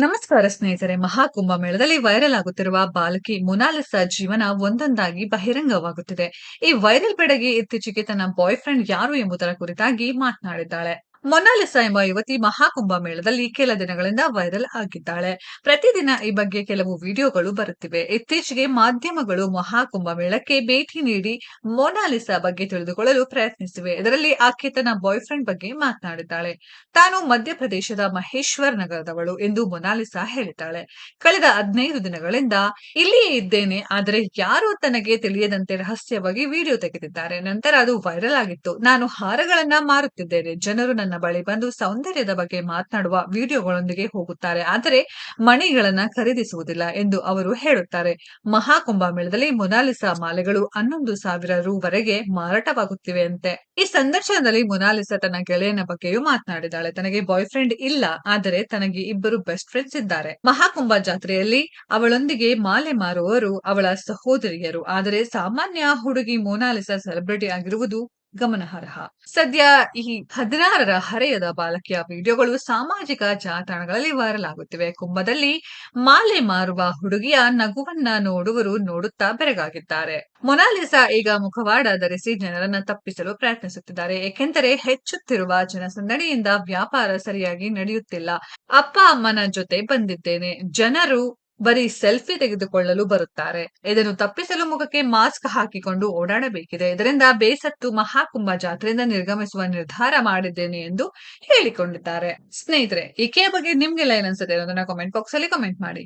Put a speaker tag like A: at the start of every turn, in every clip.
A: ನಮಸ್ಕಾರ ಸ್ನೇಹಿತರೆ, ಮಹಾಕುಂಭ ಮೇಳದಲ್ಲಿ ವೈರಲ್ ಆಗುತ್ತಿರುವ ಬಾಲಕಿ ಮೊನಾಲಿಸಾ ಜೀವನ ಒಂದೊಂದಾಗಿ ಬಹಿರಂಗವಾಗುತ್ತಿದೆ. ಈ ವೈರಲ್ ಬೆಡಗಿ ಇತ್ತೀಚೆಗೆ ತನ್ನ ಬಾಯ್ ಫ್ರೆಂಡ್ ಯಾರು ಎಂಬುದರ ಕುರಿತಾಗಿ ಮಾತನಾಡಿದ್ದಾಳೆ. ಮೊನಾಲಿಸಾ ಎಂಬ ಯುವತಿ ಮಹಾಕುಂಭ ಮೇಳದಲ್ಲಿ ಕೆಲ ದಿನಗಳಿಂದ ವೈರಲ್ ಆಗಿದ್ದಾಳೆ. ಪ್ರತಿದಿನ ಈ ಬಗ್ಗೆ ಕೆಲವು ವಿಡಿಯೋಗಳು ಬರುತ್ತಿವೆ. ಇತ್ತೀಚೆಗೆ ಮಾಧ್ಯಮಗಳು ಮಹಾಕುಂಭ ಮೇಳಕ್ಕೆ ಭೇಟಿ ನೀಡಿ ಮೊನಾಲಿಸಾ ಬಗ್ಗೆ ತಿಳಿದುಕೊಳ್ಳಲು ಪ್ರಯತ್ನಿಸಿವೆ. ಇದರಲ್ಲಿ ಆಕೆ ತನ್ನ ಬಾಯ್ ಫ್ರೆಂಡ್ ಬಗ್ಗೆ ಮಾತನಾಡಿದ್ದಾಳೆ. ತಾನು ಮಧ್ಯಪ್ರದೇಶದ ಮಹೇಶ್ವರ್ ನಗರದವಳು ಎಂದು ಮೊನಾಲಿಸಾ ಹೇಳಿದ್ದಾಳೆ. ಕಳೆದ ಹದಿನೈದು ದಿನಗಳಿಂದ ಇಲ್ಲಿಯೇ ಇದ್ದೇನೆ, ಆದರೆ ಯಾರು ತನಗೆ ತಿಳಿಯದಂತೆ ರಹಸ್ಯವಾಗಿ ವಿಡಿಯೋ ತೆಗೆದಿದ್ದಾರೆ. ನಂತರ ಅದು ವೈರಲ್ ಆಗಿತ್ತು. ನಾನು ಹಾರಗಳನ್ನ ಮಾರುತ್ತಿದ್ದೇನೆ. ಜನರು ನನ್ನ ಬಳಿ ಬಂದು ಸೌಂದರ್ಯದ ಬಗ್ಗೆ ಮಾತನಾಡುವ ವಿಡಿಯೋಗಳೊಂದಿಗೆ ಹೋಗುತ್ತಾರೆ. ಆದರೆ ಮಣಿಗಳನ್ನ ಖರೀದಿಸುವುದಿಲ್ಲ ಎಂದು ಅವರು ಹೇಳುತ್ತಾರೆ. ಮಹಾಕುಂಭ ಮೇಳದಲ್ಲಿ ಮೊನಾಲಿಸಾ ಮಾಲೆಗಳು ಹನ್ನೊಂದು ಸಾವಿರ ರೂವರೆಗೆ ಮಾರಾಟವಾಗುತ್ತಿವೆ ಅಂತೆ ಈ ಸಂದರ್ಶನದಲ್ಲಿ ಮೊನಾಲಿಸಾ ತನ್ನ ಗೆಳೆಯನ ಬಗ್ಗೆಯೂ ಮಾತನಾಡಿದ್ದಾಳೆ. ತನಗೆ ಬಾಯ್ ಫ್ರೆಂಡ್ ಇಲ್ಲ, ಆದರೆ ತನಗೆ ಇಬ್ಬರು ಬೆಸ್ಟ್ ಫ್ರೆಂಡ್ಸ್ ಇದ್ದಾರೆ. ಮಹಾಕುಂಭ ಜಾತ್ರೆಯಲ್ಲಿ ಅವಳೊಂದಿಗೆ ಮಾಲೆ ಮಾರುವವರು ಅವಳ ಸಹೋದರಿಯರು. ಆದರೆ ಸಾಮಾನ್ಯ ಹುಡುಗಿ ಮೊನಾಲಿಸಾ ಸೆಲೆಬ್ರಿಟಿ ಆಗಿರುವುದು ಗಮನಾರ್ಹ. ಸದ್ಯ ಈ ಹದಿನಾರರ ಹರೆಯದ ಬಾಲಕಿಯ ವಿಡಿಯೋಗಳು ಸಾಮಾಜಿಕ ಜಾಲತಾಣಗಳಲ್ಲಿ ವೈರಲ್ ಆಗುತ್ತಿವೆ. ಕುಂಭದಲ್ಲಿ ಮಾಲೆ ಮಾರುವ ಹುಡುಗಿಯ ನಗುವನ್ನ ನೋಡುವರು ನೋಡುತ್ತಾ ಬೆರಗಾಗಿದ್ದಾರೆ. ಮೊನಾಲಿಸಾ ಈಗ ಮುಖವಾಡ ಧರಿಸಿ ಜನರನ್ನ ತಪ್ಪಿಸಲು ಪ್ರಯತ್ನಿಸುತ್ತಿದ್ದಾರೆ. ಏಕೆಂದರೆ ಹೆಚ್ಚುತ್ತಿರುವ ಜನಸಂದಣಿಯಿಂದ ವ್ಯಾಪಾರ ಸರಿಯಾಗಿ ನಡೆಯುತ್ತಿಲ್ಲ. ಅಪ್ಪ ಅಮ್ಮನ ಜೊತೆ ಬಂದಿದ್ದೇನೆ. ಜನರು ಬರೀ ಸೆಲ್ಫಿ ತೆಗೆದುಕೊಳ್ಳಲು ಬರುತ್ತಾರೆ. ಇದನ್ನು ತಪ್ಪಿಸಲು ಮುಖಕ್ಕೆ ಮಾಸ್ಕ್ ಹಾಕಿಕೊಂಡು ಓಡಾಡಬೇಕಿದೆ. ಇದರಿಂದ ಬೇಸತ್ತು ಮಹಾಕುಂಭ ಜಾತ್ರೆಯಿಂದ ನಿರ್ಗಮಿಸುವ ನಿರ್ಧಾರ ಮಾಡಿದ್ದೇನೆ ಎಂದು ಹೇಳಿಕೊಂಡಿದ್ದಾರೆ. ಸ್ನೇಹಿತರೆ ಈಕೆಯ ಬಗ್ಗೆ ನಿಮ್ಗೆಲ್ಲ ಏನನ್ಸುತ್ತೆ ಅನ್ನೋದನ್ನ ಕಾಮೆಂಟ್ ಬಾಕ್ಸ್ ಅಲ್ಲಿ ಕಾಮೆಂಟ್ ಮಾಡಿ.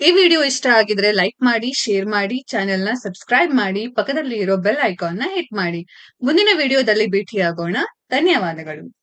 A: ಈ ವಿಡಿಯೋ ಇಷ್ಟ ಆಗಿದ್ರೆ ಲೈಕ್ ಮಾಡಿ ಶೇರ್ ಮಾಡಿ ಚಾನೆಲ್ನ ಸಬ್ಸ್ಕ್ರೈಬ್ ಮಾಡಿ ಪಕ್ಕದಲ್ಲಿ ಇರೋ ಬೆಲ್ ಐಕಾನ್ನ ಹಿಟ್ ಮಾಡಿ. ಮುಂದಿನ ವಿಡಿಯೋದಲ್ಲಿ ಭೇಟಿಯಾಗೋಣ. ಧನ್ಯವಾದಗಳು.